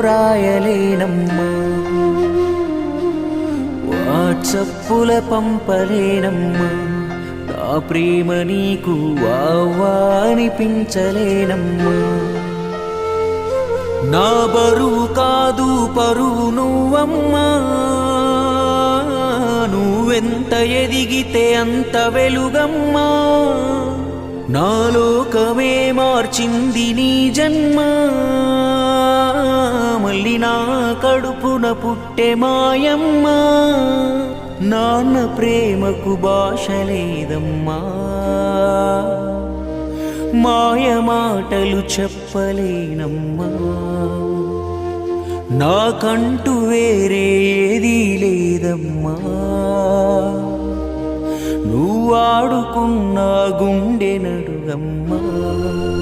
రాయలేనమ్మా వాట్సప్పుల పంపలేనమ్మా. నా ప్రేమ నీకు వావా అనిపించలేనమ్మా. నా బరువు కాదు పరువు నువ్వమ్మా. నువ్వెంత ఎదిగితే అంత వెలుగమ్మా. నాలోకమే మార్చింది నీ జన్మ. మళ్ళీ నా కడుపున పుట్టే మాయమ్మ నాన్న ప్రేమకు భాష లేదమ్మా. మాయ మాటలు చెప్పలేనమ్మా. నాకంటూ వేరే ఏదీ లేదమ్మా. నువ్వు ఆడుకున్న గుండె నడుగమ్మా.